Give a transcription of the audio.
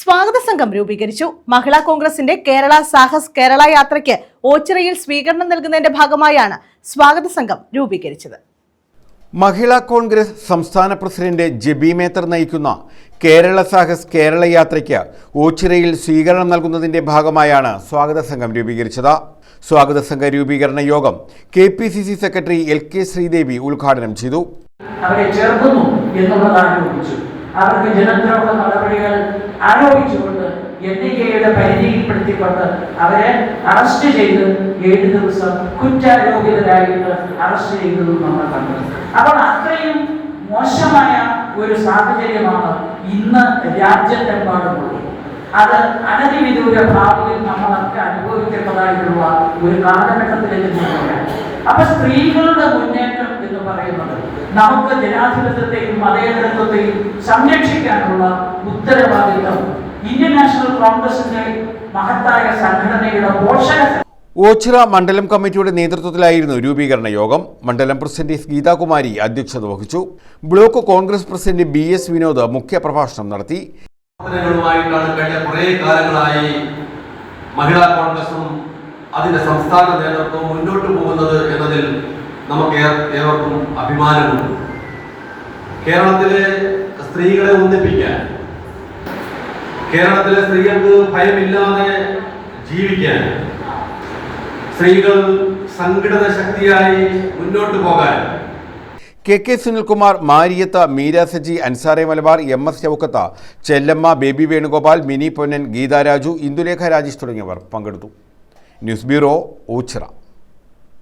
സ്വാഗത സംഘം രൂപീകരിച്ചു. മഹിളാ കോൺഗ്രസിന്റെ കേരള സാഹസ് കേരള യാത്രയ്ക്ക് ഓച്ചിറയിൽ സ്വീകരണം നൽകുന്നതിന്റെ ഭാഗമായാണ് സ്വാഗത സംഘം രൂപീകരിച്ചത്. മഹിളാ കോൺഗ്രസ് സംസ്ഥാന പ്രസിഡന്റ് ജെബി മേത്തർ നയിക്കുന്ന കേരള സാഹസ് കേരള യാത്രയ്ക്ക് ഓച്ചിറയിൽ സ്വീകരണം നൽകുന്നതിന്റെ ഭാഗമായാണ് സ്വാഗത സംഘം രൂപീകരിച്ചത്. സ്വാഗത സംഘ രൂപീകരണ യോഗം K P C C secretary L K Sreedevi ഉദ്ഘാടനം ചെയ്തു. അവരെ ചേർക്കുന്നു എന്നുള്ളതാണ് അവർക്ക് ജനദ്രോഹ നടപടികൾ ആരോപിച്ചുകൊണ്ട് എൻ ഐ എയുടെ പരിചയപ്പെടുത്തിക്കൊണ്ട് അവരെ അറസ്റ്റ് ചെയ്ത് ഏഴ് ദിവസം കുറ്റാരോപിതരായിട്ട് അറസ്റ്റ് ചെയ്തതും നമ്മൾ കണ്ടു. അപ്പോൾ അത്രയും മോശമായ ഒരു സാഹചര്യമാണ് ഇന്ന് രാജ്യത്തെമ്പാടുമുള്ളത്. അത് അനധിവിദൂര ഭാവിയിൽ നമ്മളൊക്കെ അനുഭവിക്കേണ്ടതായിട്ടുള്ള ഒരു കാലഘട്ടത്തിലേക്ക് അപ്പൊ സ്ത്രീകളുടെ മുന്നേറ്റം എന്ന് പറയുന്നത് നമുക്ക് ജനാധിപത്യത്തെയും മതേതരത്വത്തെയും സംരക്ഷിക്കാനുള്ള ഉത്തരവാദിത്തം ഇന്ത്യൻ നാഷണൽ കോൺഗ്രസിന്റെ മഹത്തായ സംഘടനയുടെ പോഷക ഓച്ചിറ മണ്ഡലം കമ്മിറ്റിയുടെ നേതൃത്വത്തിലായിരുന്നു രൂപീകരണ യോഗം. മണ്ഡലം പ്രസിഡന്റ് എസ് ഗീതാകുമാരി അധ്യക്ഷത വഹിച്ചു. Block Congress president B S Vinod മുഖ്യപ്രഭാഷണം നടത്തി. കഴിഞ്ഞ കുറേ കാലങ്ങളായി മഹിളാ കോൺഗ്രസും അതിന്റെ സംസ്ഥാന നേതൃത്വവും മുന്നോട്ട് പോകുന്നത് നമുക്ക് ഏവർക്കും അഭിമാനമുണ്ട്. കേരളത്തിലെ സ്ത്രീകളെ ഒന്നിപ്പിക്കാൻ കേരളത്തിലെ സ്ത്രീകൾക്ക് ഭയമില്ലാതെ ജീവിക്കാൻ സ്ത്രീകൾ സംഘടിത ശക്തിയായി മുന്നോട്ട് പോകാൻ. K K Sunilkumar മാരിയത്ത Meera Saji അൻസാറെ Malabar M S Chowkath Chellamma Baby Venugopal Mini Ponnan Geetharaju Indulekha Rajesh തുടങ്ങിയവർ പങ്കെടുത്തു. News bureau Ochira.